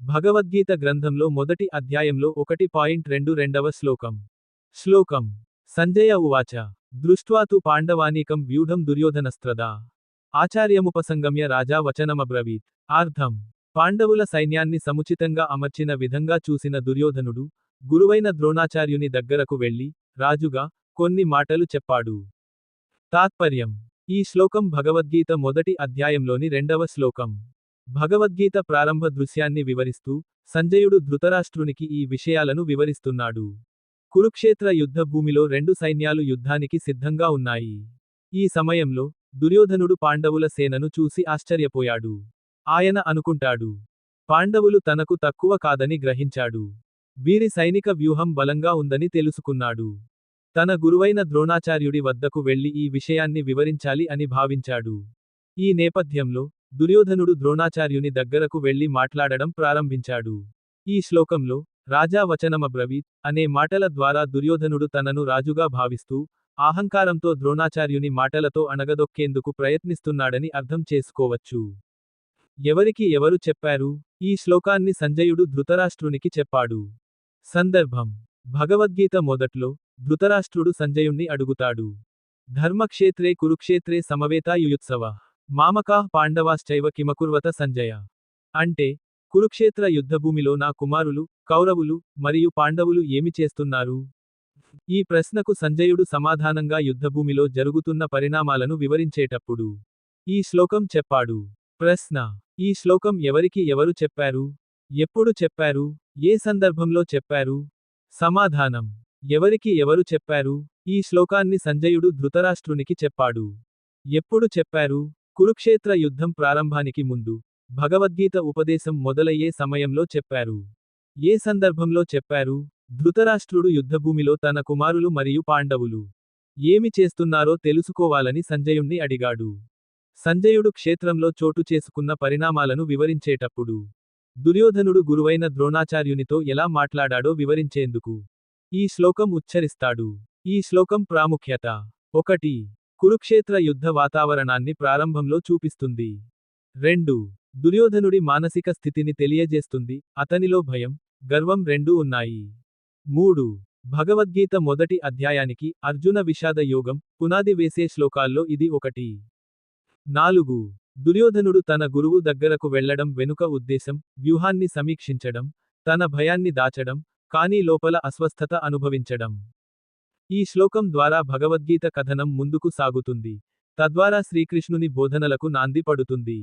భగవద్గీత గ్రంథంలో మొదటి అధ్యాయంలో ఒకటి పాయింట్ రెండు రెండవ శ్లోకం. శ్లోకం. సంజయ ఉవాచ. దృష్ట్వాతు పాండవానీకం వ్యూఢం దుర్యోధనస్త్రదా. ఆచార్యముపసంగమ్య రాజా వచనమబ్రవీత్. ఆర్థం. పాండవుల సైన్యాన్ని సముచితంగా అమర్చిన విధంగా చూసిన దుర్యోధనుడు గురువైన ద్రోణాచార్యుని దగ్గరకు వెళ్ళి రాజుగా కొన్ని మాటలు చెప్పాడు. తాత్పర్యం. ఈ శ్లోకం భగవద్గీత మొదటి అధ్యాయంలోని రెండవ శ్లోకం. భగవద్గీత ప్రారంభ దృశ్యాన్ని వివరిస్తూ సంజయుడు ధృతరాష్ట్రునికి ఈ విషయాలను వివరిస్తున్నాడు. కురుక్షేత్ర యుద్ధ భూమిలో రెండు సైన్యాలు యుద్ధానికి సిద్ధంగా ఉన్నాయి. ఈ సమయంలో దుర్యోధనుడు పాండవుల సేనను చూసి ఆశ్చర్యపోయాడు. ఆయన అనుకుంటాడు పాండవులు తనకు తక్కువ కాదని గ్రహించాడు. వీరి సైనిక వ్యూహం బలంగా ఉందని తెలుసుకున్నాడు. తన గురువైన ద్రోణాచార్యుడి వద్దకు వెళ్ళి ఈ విషయాన్ని వివరించాలి అని భావించాడు. ఈ నేపథ్యంలో దుర్యోధనుడు ద్రోణాచార్యుని దగ్గరకు వెళ్ళి మాట్లాడడం ప్రారంభించాడు. ఈ శ్లోకంలో రాజా వచనమబ్రవీత్ అనే మాటల ద్వారా దుర్యోధనుడు తనను రాజుగా భావిస్తూ అహంకారంతో ద్రోణాచార్యుని మాటలతో అణగదొక్కేందుకు ప్రయత్నిస్తున్నాడని అర్థం చేసుకోవచ్చు. ఎవరికి ఎవరు చెప్పారు? ఈ శ్లోకాన్ని సంజయుడు ధృతరాష్ట్రునికి చెప్పాడు. సందర్భం. భగవద్గీత మొదట్లో ధృతరాష్ట్రుడు సంజయుణ్ణి అడుగుతాడు. ధర్మక్షేత్రే కురుక్షేత్రే సమవేతాయుయుత్సవ. మామకాః పాండవాశ్చైవ కిమకుర్వత సంజయ. అంటే కురుక్షేత్ర యుద్ధభూమిలో నా కుమారులు కౌరవులు మరియు పాండవులు ఏమి చేస్తున్నారు? ఈ ప్రశ్నకు సంజయుడు సమాధానంగా యుద్ధభూమిలో జరుగుతున్న పరిణామాలను వివరించేటప్పుడు ఈ శ్లోకం చెప్పాడు. ప్రశ్న ఈ శ్లోకం ఎవరికి ఎవరు చెప్పారు? ఎప్పుడు చెప్పారు? ఏ సందర్భంలో చెప్పారు? సమాధానం ఎవరికి ఎవరు చెప్పారు? ఈ శ్లోకాన్ని సంజయుడు ధృతరాష్ట్రునికి చెప్పాడు. ఎప్పుడు చెప్పారు? కురుక్షేత్ర యుద్ధం ప్రారంభానికి ముందు భగవద్గీత ఉపదేశం మొదలయ్యే సమయంలో చెప్పారు. ఏ సందర్భంలో చెప్పారు? ధృతరాష్ట్రుడు యుద్ధభూమిలో తన కుమారులు మరియు పాండవులు ఏమి చేస్తున్నారో తెలుసుకోవాలని సంజయుణ్ణి అడిగాడు. సంజయుడు క్షేత్రంలో చోటు చేసుకున్న పరిణామాలను వివరించేటప్పుడు దుర్యోధనుడు గురువైన ద్రోణాచార్యునితో ఎలా మాట్లాడాడో వివరించేందుకు ఈ శ్లోకం ఉచ్చరిస్తాడు. ఈ శ్లోకం ప్రాముఖ్యత ఒకటి. కురుక్షేత్ర యుద్ధ వాతావరణాన్ని ప్రారంభంలో చూపిస్తుంది. రెండు. దుర్యోధనుడి మానసిక స్థితిని తెలియజేస్తుంది. అతనిలో భయం గర్వం రెండూ ఉన్నాయి. మూడు. భగవద్గీత మొదటి అధ్యాయానికి అర్జున విషాద యోగం పునాది వేసే శ్లోకాల్లో ఇది ఒకటి. నాలుగు. దుర్యోధనుడు తన గురువు దగ్గరకు వెళ్ళడం వెనుక ఉద్దేశం వ్యూహాన్ని సమీక్షించడం తన భయాన్ని దాచడం కానీ లోపల అస్వస్థత అనుభవించడం. ఈ శ్లోకం ద్వారా భగవద్గీత కథనం ముందుకు సాగుతుంది. తద్వారా శ్రీకృష్ణుని బోధనలకు నాంది పడుతుంది.